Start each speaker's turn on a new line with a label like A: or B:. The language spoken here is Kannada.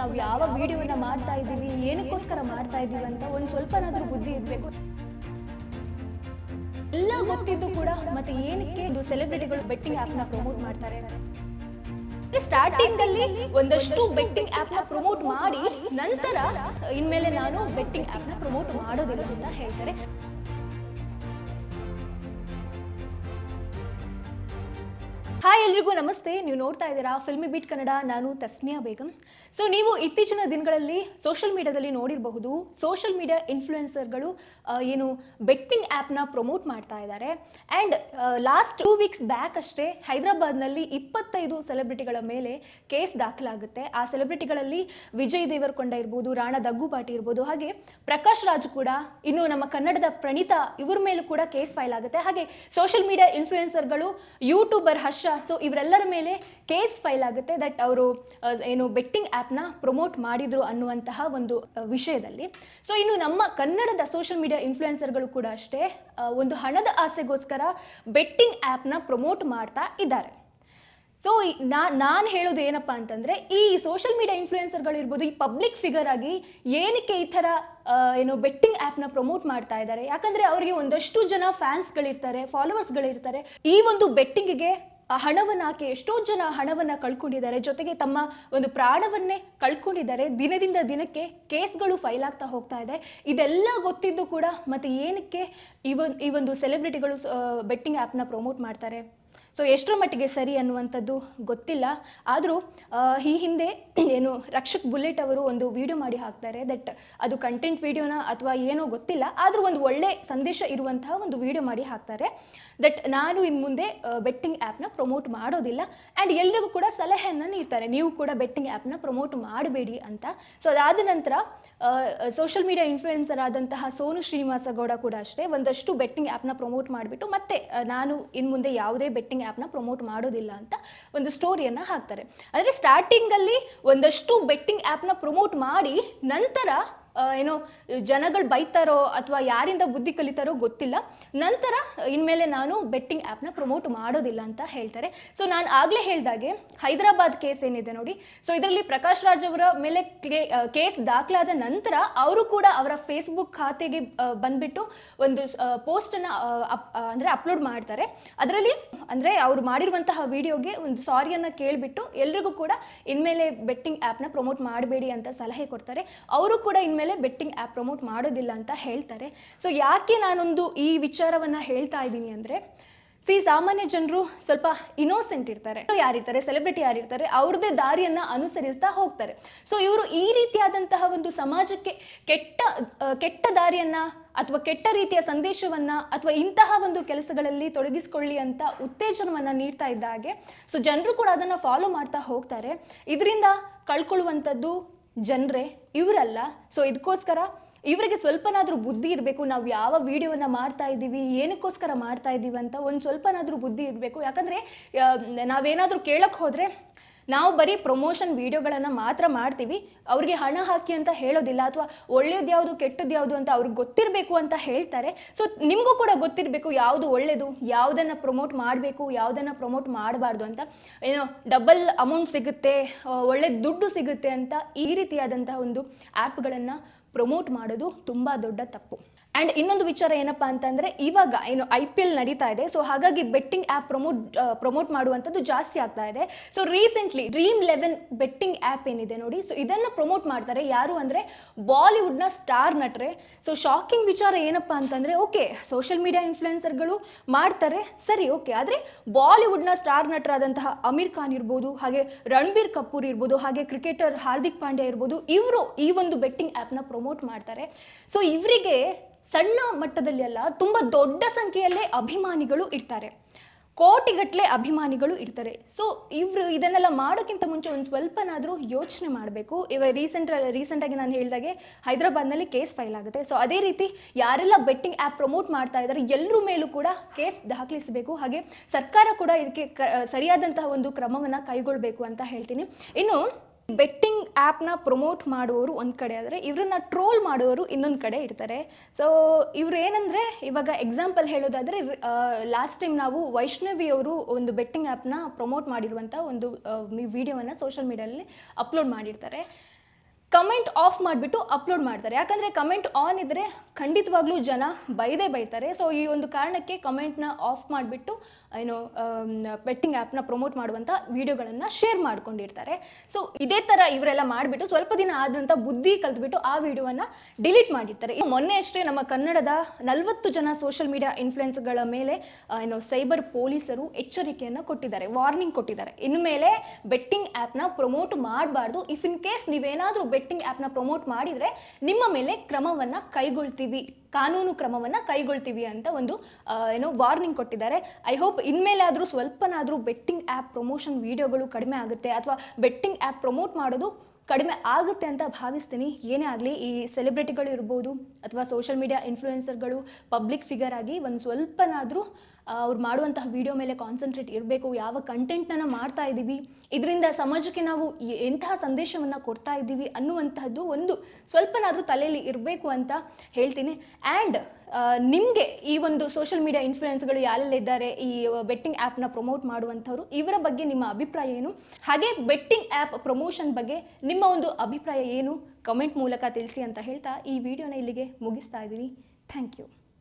A: ನಾವು ಯಾವ ವಿಡಿಯೋನ ಮಾಡ್ತಾ ಇದ್ದೀವಿ, ಏನಕ್ಕೋಸ್ಕರ ಮಾಡ್ತಾ ಇದ್ದೀವಿ ಅಂತ ಒಂದು ಸ್ವಲ್ಪನಾದ್ರೂ ಬುದ್ಧಿ ಇರಬೇಕು. ಎಲ್ಲ ಗೊತ್ತಿದ್ದು ಕೂಡ ಮತ್ತೆ ಏನಕ್ಕೆ ಇದು ಸೆಲೆಬ್ರಿಟಿಗಳು ಬೆಟ್ಟಿಂಗ್ ಆ್ಯಪ್ನ ಪ್ರಮೋಟ್ ಮಾಡ್ತಾರೆ? ಸ್ಟಾರ್ಟಿಂಗ್ ಅಲ್ಲಿ ಒಂದಷ್ಟು ಬೆಟ್ಟಿಂಗ್ ಆಪ್ನ ಪ್ರಮೋಟ್ ಮಾಡಿ ನಂತರ ಇನ್ಮೇಲೆ ನಾನು ಬೆಟ್ಟಿಂಗ್ ಆಪ್ನ ಪ್ರಮೋಟ್ ಮಾಡೋದಿಲ್ಲ ಅಂತ ಹೇಳ್ತಾರೆ. ಹಾಯ್ ಎಲ್ರಿಗೂ, ನಮಸ್ತೆ. ನೀವು ನೋಡ್ತಾ ಇದ್ದೀರಾ ಫಿಲ್ಮಿ ಬೀಟ್ ಕನ್ನಡ ನಾನು ತಸ್ಮಿಯಾ ಬೇಗಂ. ಸೊ ನೀವು ಇತ್ತೀಚಿನ ದಿನಗಳಲ್ಲಿ ಸೋಷಿಯಲ್ ಮೀಡಿಯಾದಲ್ಲಿ ನೋಡಿರಬಹುದು. ಸೋಷಿಯಲ್ ಮೀಡಿಯಾ ಇನ್ಫ್ಲುಯೆನ್ಸರ್ಗಳು ಏನು ಬೆಟ್ಟಿಂಗ್ ಆ್ಯಪ್ನ ಪ್ರಮೋಟ್ ಮಾಡ್ತಾ ಇದ್ದಾರೆ. And last two weeks back ಅಷ್ಟೇ ಹೈದರಾಬಾದ್ನಲ್ಲಿ ಇಪ್ಪತ್ತೈದು ಸೆಲೆಬ್ರಿಟಿಗಳ ಮೇಲೆ ಕೇಸ್ ದಾಖಲಾಗುತ್ತೆ. ಆ ಸೆಲೆಬ್ರಿಟಿಗಳಲ್ಲಿ ವಿಜಯ್ ದೇವರಕೊಂಡ ಇರ್ಬೋದು, ರಾಣಾ ದಗ್ಗುಪಾಟಿ ಇರ್ಬೋದು, ಹಾಗೆ ಪ್ರಕಾಶ್ ರಾಜ್ ಕೂಡ, ಇನ್ನು ನಮ್ಮ ಕನ್ನಡದ ಪ್ರಣೀತಾ ಇವ್ರ ಮೇಲೂ ಕೂಡ ಕೇಸ್ ಫೈಲ್ ಆಗುತ್ತೆ. ಹಾಗೆ ಸೋಷಿಯಲ್ ಮೀಡಿಯಾ ಇನ್ಫ್ಲುಯೆನ್ಸರ್ಗಳು ಯೂಟ್ಯೂಬರ್ ಹರ್ಷ ಸೊ ಇವರೆಲ್ಲರ ಮೇಲೆ ಕೇಸ್ ಫೈಲ್ ಆಗುತ್ತೆ. ದಟ್ ಅವರು ಏನು ಬೆಟ್ಟಿಂಗ್ ಆ್ಯಪ್ನ ಪ್ರಮೋಟ್ ಮಾಡಿದ್ರು ಅನ್ನುವಂತಹ ಒಂದು ವಿಷಯದಲ್ಲಿ. ಸೊ ಇನ್ನು ನಮ್ಮ ಕನ್ನಡದ ಸೋಷಿಯಲ್ ಮೀಡಿಯಾ ಇನ್ಫ್ಲುಯೆನ್ಸರ್ಗಳು ಕೂಡ ಅಷ್ಟೇ ಒಂದು ಹಣದ ಆಸೆಗೋಸ್ಕರ ಬೆಟ್ಟಿಂಗ್ ಆ್ಯಪ್ನ ಪ್ರಮೋಟ್ ಮಾಡ್ತಾ ಇದ್ದಾರೆ. ಸೊ ನಾ, ನಾನು ಹೇಳೋದು ಏನಪ್ಪ ಅಂತಂದರೆ, ಈ ಸೋಷಿಯಲ್ ಮೀಡಿಯಾ ಇನ್ಫ್ಲೂಯೆನ್ಸರ್ಗಳಿರ್ಬೋದು ಈ ಪಬ್ಲಿಕ್ ಫಿಗರ್ ಆಗಿ ಏನಕ್ಕೆ ಈ ಥರ ಏನು ಬೆಟ್ಟಿಂಗ್ ಆ್ಯಪ್ನ ಪ್ರಮೋಟ್ ಮಾಡ್ತಾ ಇದ್ದಾರೆ? ಯಾಕಂದರೆ ಅವರಿಗೆ ಒಂದಷ್ಟು ಜನ ಫ್ಯಾನ್ಸ್ಗಳಿರ್ತಾರೆ ಫಾಲೋವರ್ಸ್ಗಳಿರ್ತಾರೆ ಈ ಒಂದು ಬೆಟ್ಟಿಂಗಿಗೆ ಹಣವನ್ನು ಹಾಕಿ ಎಷ್ಟೋ ಜನ ಹಣವನ್ನು ಕಳ್ಕೊಂಡಿದ್ದಾರೆ. ಜೊತೆಗೆ ತಮ್ಮ ಒಂದು ಪ್ರಾಣವನ್ನೇ ಕಳ್ಕೊಂಡಿದ್ದಾರೆ. ದಿನದಿಂದ ದಿನಕ್ಕೆ ಕೇಸ್ಗಳು ಫೈಲ್ ಆಗ್ತಾ ಹೋಗ್ತಾ ಇದೆ. ಇದೆಲ್ಲ ಗೊತ್ತಿದ್ದು ಕೂಡ ಮತ್ತೆ ಏನಕ್ಕೆ ಈ ಒಂದು ಈ ಒಂದು ಸೆಲೆಬ್ರಿಟಿಗಳು ಬೆಟ್ಟಿಂಗ್ ಆ್ಯಪ್ನ ಪ್ರಮೋಟ್ ಮಾಡ್ತಾರೆ? ಸೊ ಎಷ್ಟರ ಮಟ್ಟಿಗೆ ಸರಿ ಅನ್ನುವಂಥದ್ದು ಗೊತ್ತಿಲ್ಲ. ಆದರೂ ಈ ಹಿಂದೆ ಏನು ರಕ್ಷಕ್ ಬುಲೆಟ್ ಅವರು ಒಂದು ವಿಡಿಯೋ ಮಾಡಿ ಹಾಕ್ತಾರೆ ದಟ್ ಅದು ಕಂಟೆಂಟ್ ವಿಡಿಯೋನ ಅಥವಾ ಏನೋ ಗೊತ್ತಿಲ್ಲ, ಆದರೂ ಒಂದು ಒಳ್ಳೆ ಸಂದೇಶ ಇರುವಂತಹ ಒಂದು ವಿಡಿಯೋ ಮಾಡಿ ಹಾಕ್ತಾರೆ. ದಟ್ ನಾನು ಇನ್ನು ಮುಂದೆ ಬೆಟ್ಟಿಂಗ್ ಆ್ಯಪ್ನ ಪ್ರಮೋಟ್ ಮಾಡೋದಿಲ್ಲ ಆ್ಯಂಡ್ ಎಲ್ರಿಗೂ ಕೂಡ ಸಲಹೆಯನ್ನು ನೀಡ್ತಾರೆ. ನೀವು ಕೂಡ ಬೆಟ್ಟಿಂಗ್ ಆ್ಯಪ್ನ ಪ್ರಮೋಟ್ ಮಾಡಬೇಡಿ ಅಂತ. ಸೊ ಅದಾದ ನಂತರ ಸೋಷಿಯಲ್ ಮೀಡಿಯಾ ಇನ್ಫ್ಲೂಯೆನ್ಸರ್ ಆದಂತಹ ಸೋನು ಶ್ರೀನಿವಾಸ ಗೌಡ ಕೂಡ ಅಷ್ಟೇ ಒಂದಷ್ಟು ಬೆಟ್ಟಿಂಗ್ ಆ್ಯಪ್ನ ಪ್ರಮೋಟ್ ಮಾಡಿಬಿಟ್ಟು ಮತ್ತೆ ನಾನು ಇನ್ನು ಮುಂದೆ ಯಾವುದೇ ಬೆಟ್ಟಿಂಗ್ ಆ್ಯಪ್ನ ಪ್ರಮೋಟ್ ಮಾಡೋದಿಲ್ಲ ಅಂತ ಒಂದು ಸ್ಟೋರಿಯನ್ನು ಹಾಕ್ತಾರೆ. ಅಂದರೆ ಸ್ಟಾರ್ಟಿಂಗಲ್ಲಿ ಒಂದಷ್ಟು ಬೆಟ್ಟಿಂಗ್ ಆ್ಯಪ್ನ ಪ್ರಮೋಟ್ ಮಾಡಿ ನಂತರ ಏನೋ, ಜನಗಳು ಬೈತಾರೋ ಅಥವಾ ಯಾರಿಂದ ಬುದ್ಧಿ ಕಲಿತಾರೋ ಗೊತ್ತಿಲ್ಲ. ನಂತರ ಇನ್ಮೇಲೆ ನಾನು ಬೆಟ್ಟಿಂಗ್ ಆ್ಯಪ್ನ ಪ್ರಮೋಟ್ ಮಾಡೋದಿಲ್ಲ ಅಂತ ಹೇಳ್ತಾರೆ. ಸೊ ನಾನು ಆಗಲೇ ಹೇಳಿದಾಗೆ ಹೈದರಾಬಾದ್ ಕೇಸ್ ಏನಿದೆ ನೋಡಿ. ಸೊ ಇದರಲ್ಲಿ ಪ್ರಕಾಶ್ ರಾಜ್ ಅವರ ಮೇಲೆ ಕೇಸ್ ದಾಖಲಾದ ನಂತರ ಅವರು ಕೂಡ ಅವರ ಫೇಸ್ಬುಕ್ ಖಾತೆಗೆ ಬಂದ್ಬಿಟ್ಟು ಒಂದು ಪೋಸ್ಟನ್ನು ಅಂದರೆ ಅಪ್ಲೋಡ್ ಮಾಡ್ತಾರೆ. ಅದರಲ್ಲಿ ಅಂದರೆ ಅವರು ಮಾಡಿರುವಂತಹ ವಿಡಿಯೋಗೆ ಒಂದು ಸಾರಿಯನ್ನು ಕೇಳಿಬಿಟ್ಟು ಎಲ್ರಿಗೂ ಕೂಡ ಇನ್ಮೇಲೆ ಬೆಟ್ಟಿಂಗ್ ಆ್ಯಪ್ನ ಪ್ರಮೋಟ್ ಮಾಡಬೇಡಿ ಅಂತ ಸಲಹೆ ಕೊಡ್ತಾರೆ. ಅವರು ಕೂಡ ಇನ್ಮೇಲೆ ಬೆಟ್ಟಿಂಗ್ ಆ್ಯಪ್ ಪ್ರಮೋಟ್ ಮಾಡೋದಿಲ್ಲ ಅಂತ ಹೇಳ್ತಾರೆ. ಸೊ ಯಾಕೆ ನಾನೊಂದು ಈ ವಿಚಾರವನ್ನು ಹೇಳ್ತಾ ಇದ್ದೀನಿ ಅಂದರೆ ಸಿ ಸಾಮಾನ್ಯ ಜನರು ಸ್ವಲ್ಪ ಇನೋಸೆಂಟ್ ಇರ್ತಾರೆ. ಯಾರಿರ್ತಾರೆ? ಸೆಲೆಬ್ರಿಟಿ ಯಾರಿರ್ತಾರೆ ಅವ್ರದ್ದೇ ದಾರಿಯನ್ನು ಅನುಸರಿಸ್ತಾ ಹೋಗ್ತಾರೆ. ಸೊ ಇವರು ಈ ರೀತಿಯಾದಂತಹ ಒಂದು ಸಮಾಜಕ್ಕೆ ಕೆಟ್ಟ ಕೆಟ್ಟ ದಾರಿಯನ್ನು ಅಥವಾ ಕೆಟ್ಟ ರೀತಿಯ ಸಂದೇಶವನ್ನು ಅಥವಾ ಇಂತಹ ಒಂದು ಕೆಲಸಗಳಲ್ಲಿ ತೊಡಗಿಸ್ಕೊಳ್ಳಿ ಅಂತ ಉತ್ತೇಜನವನ್ನು ನೀಡ್ತಾ ಇದ್ದ ಹಾಗೆ ಸೊ ಜನರು ಕೂಡ ಅದನ್ನು ಫಾಲೋ ಮಾಡ್ತಾ ಹೋಗ್ತಾರೆ. ಇದರಿಂದ ಕಳ್ಕೊಳ್ಳುವಂಥದ್ದು ಜನರೇ, ಇವರಲ್ಲ. ಸೊ ಇದಕ್ಕೋಸ್ಕರ ಇವರಿಗೆ ಸ್ವಲ್ಪನಾದರೂ ಬುದ್ಧಿ ಇರಬೇಕು. ನಾವು ಯಾವ ವಿಡಿಯೋನ ಮಾಡ್ತಾ ಇದ್ದೀವಿ, ಏನಕ್ಕೋಸ್ಕರ ಮಾಡ್ತಾ ಇದ್ದೀವಿ ಅಂತ ಒಂದು ಸ್ವಲ್ಪನಾದರೂ ಬುದ್ಧಿ ಇರಬೇಕು. ಯಾಕಂದರೆ ನಾವೇನಾದರೂ ಕೇಳಕ್ಕೆ ಹೋದರೆ ನಾವು ಬರೀ ಪ್ರಮೋಷನ್ ವಿಡಿಯೋಗಳನ್ನು ಮಾತ್ರ ಮಾಡ್ತೀವಿ. ಅವ್ರಿಗೆ ಹಣ ಹಾಕಿ ಅಂತ ಹೇಳೋದಿಲ್ಲ ಅಥವಾ ಒಳ್ಳೇದು ಯಾವುದು ಕೆಟ್ಟದ್ದು ಯಾವುದು ಅಂತ ಅವ್ರಿಗೆ ಗೊತ್ತಿರಬೇಕು ಅಂತ ಹೇಳ್ತಾರೆ. ಸೊ ನಿಮಗೂ ಕೂಡ ಗೊತ್ತಿರಬೇಕು ಯಾವುದು ಒಳ್ಳೆಯದು ಯಾವುದನ್ನು ಪ್ರಮೋಟ್ ಮಾಡಬೇಕು, ಯಾವುದನ್ನು ಪ್ರಮೋಟ್ ಮಾಡಬಾರ್ದು ಅಂತ. ಏನೋ ಡಬಲ್ ಅಮೌಂಟ್ ಸಿಗುತ್ತೆ ಒಳ್ಳೆ ದುಡ್ಡು ಸಿಗುತ್ತೆ ಅಂತ ಈ ರೀತಿಯಾದಂತಹ ಒಂದು ಆ್ಯಪ್ಗಳನ್ನು ಪ್ರಮೋಟ್ ಮಾಡೋದು ತುಂಬ ದೊಡ್ಡ ತಪ್ಪು. ಆ್ಯಂಡ್ ಇನ್ನೊಂದು ವಿಚಾರ ಏನಪ್ಪ ಅಂತಂದರೆ, ಇವಾಗ ಏನು ಐ ಪಿ ಎಲ್ ನಡೀತಾ ಇದೆ. ಸೊ ಹಾಗಾಗಿ ಬೆಟ್ಟಿಂಗ್ ಆ್ಯಪ್ ಪ್ರಮೋಟ್ ಪ್ರಮೋಟ್ ಮಾಡುವಂಥದ್ದು ಜಾಸ್ತಿ ಆಗ್ತಾ ಇದೆ. So recently Dream eleven betting app ಏನಿದೆ ನೋಡಿ. ಸೊ ಇದನ್ನು ಪ್ರಮೋಟ್ ಮಾಡ್ತಾರೆ. ಯಾರು ಅಂದರೆ ಬಾಲಿವುಡ್ನ ಸ್ಟಾರ್ ನಟರೆ. ಸೊ ಶಾಕಿಂಗ್ ವಿಚಾರ ಏನಪ್ಪ ಅಂತಂದರೆ ಓಕೆ ಸೋಷಿಯಲ್ ಮೀಡಿಯಾ ಇನ್ಫ್ಲುಯೆನ್ಸರ್ಗಳು ಮಾಡ್ತಾರೆ. ಸರಿ ಓಕೆ ಆದರೆ ಬಾಲಿವುಡ್ನ ಸ್ಟಾರ್ ನಟರಾದಂತಹ ಅಮೀರ್ ಖಾನ್ ಇರ್ಬೋದು, ಹಾಗೆ ರಣಬೀರ್ ಕಪೂರ್ ಇರ್ಬೋದು, ಹಾಗೆ ಕ್ರಿಕೆಟರ್ ಹಾರ್ದಿಕ್ ಪಾಂಡ್ಯ ಇರ್ಬೋದು, ಇವರು ಈ ಒಂದು ಬೆಟ್ಟಿಂಗ್ ಆ್ಯಪ್ನ ಪ್ರಮೋಟ್ ಮಾಡ್ತಾರೆ. ಸೊ ಇವರಿಗೆ ಸಣ್ಣ ಮಟ್ಟದಲ್ಲಿ ಅಲ್ಲ, ತುಂಬ ದೊಡ್ಡ ಸಂಖ್ಯೆಯಲ್ಲೇ ಅಭಿಮಾನಿಗಳು ಇರ್ತಾರೆ. ಕೋಟಿಗಟ್ಟಲೆ ಅಭಿಮಾನಿಗಳು ಇರ್ತಾರೆ. ಸೊ ಇವರು ಇದನ್ನೆಲ್ಲ ಮಾಡೋಕ್ಕಿಂತ ಮುಂಚೆ ಒಂದು ಸ್ವಲ್ಪನಾದರೂ ಯೋಚನೆ ಮಾಡಬೇಕು. ಇವಾಗ ರೀಸೆಂಟ್ ರೀಸೆಂಟಾಗಿ ನಾನು ಹೇಳಿದಾಗೆ ಹೈದರಾಬಾದ್ನಲ್ಲಿ ಕೇಸ್ ಫೈಲ್ ಆಗುತ್ತೆ. ಸೊ ಅದೇ ರೀತಿ ಯಾರೆಲ್ಲ ಬೆಟ್ಟಿಂಗ್ ಆ್ಯಪ್ ಪ್ರಮೋಟ್ ಮಾಡ್ತಾ ಇದ್ದಾರೆ ಎಲ್ಲರ ಮೇಲೂ ಕೂಡ ಕೇಸ್ ದಾಖಲಿಸಬೇಕು. ಹಾಗೆ ಸರ್ಕಾರ ಕೂಡ ಇದಕ್ಕೆ ಸರಿಯಾದಂತಹ ಒಂದು ಕ್ರಮವನ್ನು ಕೈಗೊಳ್ಳಬೇಕು ಅಂತ ಹೇಳ್ತೀನಿ. ಇನ್ನು ಬೆಟ್ಟಿಂಗ್ ಆ್ಯಪ್ನ ಪ್ರಮೋಟ್ ಮಾಡುವವರು ಒಂದು ಕಡೆ ಆದರೆ, ಇವರನ್ನ ಟ್ರೋಲ್ ಮಾಡುವವರು ಇನ್ನೊಂದು ಕಡೆ ಇರ್ತಾರೆ. ಸೊ ಇವ್ರು ಏನಂದರೆ, ಇವಾಗ ಎಕ್ಸಾಂಪಲ್ ಹೇಳೋದಾದರೆ ಲಾಸ್ಟ್ ಟೈಮ್ ನಾವು ವೈಷ್ಣವಿ ಅವರು ಒಂದು ಬೆಟ್ಟಿಂಗ್ ಆ್ಯಪ್ನ ಪ್ರಮೋಟ್ ಮಾಡಿರುವಂಥ ಒಂದು ವಿಡಿಯೋವನ್ನು ಸೋಷಿಯಲ್ ಮೀಡಿಯಲ್ಲಿ ಅಪ್ಲೋಡ್ ಮಾಡಿರ್ತಾರೆ. ಕಮೆಂಟ್ ಆಫ್ ಮಾಡಿಬಿಟ್ಟು ಅಪ್ಲೋಡ್ ಮಾಡ್ತಾರೆ. ಯಾಕಂದರೆ ಕಮೆಂಟ್ ಆನ್ ಇದ್ದರೆ ಖಂಡಿತವಾಗ್ಲೂ ಜನ ಬೈದೇ ಬೈತಾರೆ. ಸೊ ಈ ಒಂದು ಕಾರಣಕ್ಕೆ ಕಮೆಂಟ್ನ ಆಫ್ ಮಾಡಿಬಿಟ್ಟು ಏನು ಬೆಟ್ಟಿಂಗ್ ಆ್ಯಪ್ನ ಪ್ರಮೋಟ್ ಮಾಡುವಂಥ ವಿಡಿಯೋಗಳನ್ನು ಶೇರ್ ಮಾಡ್ಕೊಂಡಿರ್ತಾರೆ. ಸೊ ಇದೇ ಥರ ಇವರೆಲ್ಲ ಮಾಡಿಬಿಟ್ಟು ಸ್ವಲ್ಪ ದಿನ ಆದಂಥ ಬುದ್ಧಿ ಕಲ್ತ್ಬಿಟ್ಟು ಆ ವಿಡಿಯೋವನ್ನು ಡಿಲೀಟ್ ಮಾಡಿರ್ತಾರೆ. ಮೊನ್ನೆ ಅಷ್ಟೇ ನಮ್ಮ ಕನ್ನಡದ ನಲವತ್ತು ಜನ ಸೋಷಿಯಲ್ ಮೀಡಿಯಾ ಇನ್ಫ್ಲುಯೆನ್ಸ್ಗಳ ಮೇಲೆ ಏನು ಸೈಬರ್ ಪೊಲೀಸರು ಎಚ್ಚರಿಕೆಯನ್ನು ಕೊಟ್ಟಿದ್ದಾರೆ. ವಾರ್ನಿಂಗ್ ಕೊಟ್ಟಿದ್ದಾರೆ. ಇನ್ನು ಮೇಲೆ ಬೆಟ್ಟಿಂಗ್ ಆ್ಯಪ್ನ ಪ್ರಮೋಟ್ ಮಾಡಬಾರ್ದು. ಇಫ್ ಇನ್ ಕೇಸ್ ನೀವೇನಾದರೂ ಬೆಟ್ಟಿಂಗ್ ಆ್ಯಪ್ನ ಪ್ರಮೋಟ್ ಮಾಡಿದರೆ ನಿಮ್ಮ ಮೇಲೆ ಕ್ರಮವನ್ನು ಕೈಗೊಳ್ತೀವಿ, ಕಾನೂನು ಕ್ರಮವನ್ನು ಕೈಗೊಳ್ತೀವಿ ಅಂತ ಒಂದು ಏನೋ ವಾರ್ನಿಂಗ್ ಕೊಟ್ಟಿದ್ದಾರೆ. ಐ ಹೋಪ್ ಇನ್ಮೇಲಾದರೂ ಸ್ವಲ್ಪನಾದರೂ ಬೆಟ್ಟಿಂಗ್ ಆ್ಯಪ್ ಪ್ರಮೋಷನ್ ವಿಡಿಯೋಗಳು ಕಡಿಮೆ ಆಗುತ್ತೆ ಅಥವಾ ಬೆಟ್ಟಿಂಗ್ ಆ್ಯಪ್ ಪ್ರಮೋಟ್ ಮಾಡೋದು ಕಡಿಮೆ ಆಗುತ್ತೆ ಅಂತ ಭಾವಿಸ್ತೀನಿ. ಏನೇ ಆಗಲಿ, ಈ ಸೆಲೆಬ್ರಿಟಿಗಳು ಇರ್ಬೋದು ಅಥವಾ ಸೋಷಿಯಲ್ ಮೀಡಿಯಾ ಇನ್ಫ್ಲೂಯೆನ್ಸರ್ಗಳು ಪಬ್ಲಿಕ್ ಫಿಗರ್ ಆಗಿ ಒಂದು ಸ್ವಲ್ಪನಾದರೂ ಅವ್ರು ಮಾಡುವಂತಹ ವಿಡಿಯೋ ಮೇಲೆ ಕಾನ್ಸಂಟ್ರೇಟ್ ಇರಬೇಕು, ಯಾವ ಕಂಟೆಂಟ್ನ ಮಾಡ್ತಾ ಇದ್ದೀವಿ, ಇದರಿಂದ ಸಮಾಜಕ್ಕೆ ನಾವು ಎಂತಹ ಸಂದೇಶವನ್ನು ಕೊಡ್ತಾ ಇದ್ದೀವಿ ಅನ್ನುವಂತಹದ್ದು ಒಂದು ಸ್ವಲ್ಪನಾದರೂ ತಲೆಯಲ್ಲಿ ಇರಬೇಕು ಅಂತ ಹೇಳ್ತೀನಿ. ಆ್ಯಂಡ್ ನಿಮಗೆ ಈ ಒಂದು ಸೋಷಿಯಲ್ ಮೀಡಿಯಾ ಇನ್ಫ್ಲೂಯೆನ್ಸ್ಗಳು ಯಾರೆಲ್ಲ ಇದ್ದಾರೆ, ಈ ಬೆಟ್ಟಿಂಗ್ ಆ್ಯಪ್ನ ಪ್ರಮೋಟ್ ಮಾಡುವಂಥವ್ರು, ಇವರ ಬಗ್ಗೆ ನಿಮ್ಮ ಅಭಿಪ್ರಾಯ ಏನು? ಹಾಗೆ ಬೆಟ್ಟಿಂಗ್ ಆ್ಯಪ್ ಪ್ರಮೋಷನ್ ಬಗ್ಗೆ ನಿಮ್ಮ ಒಂದು ಅಭಿಪ್ರಾಯ ಏನು? ಕಮೆಂಟ್ ಮೂಲಕ ತಿಳಿಸಿ ಅಂತ ಹೇಳ್ತಾ ಈ ವಿಡಿಯೋನ ಇಲ್ಲಿಗೆ ಮುಗಿಸ್ತಾ ಇದ್ದೀನಿ. Thank you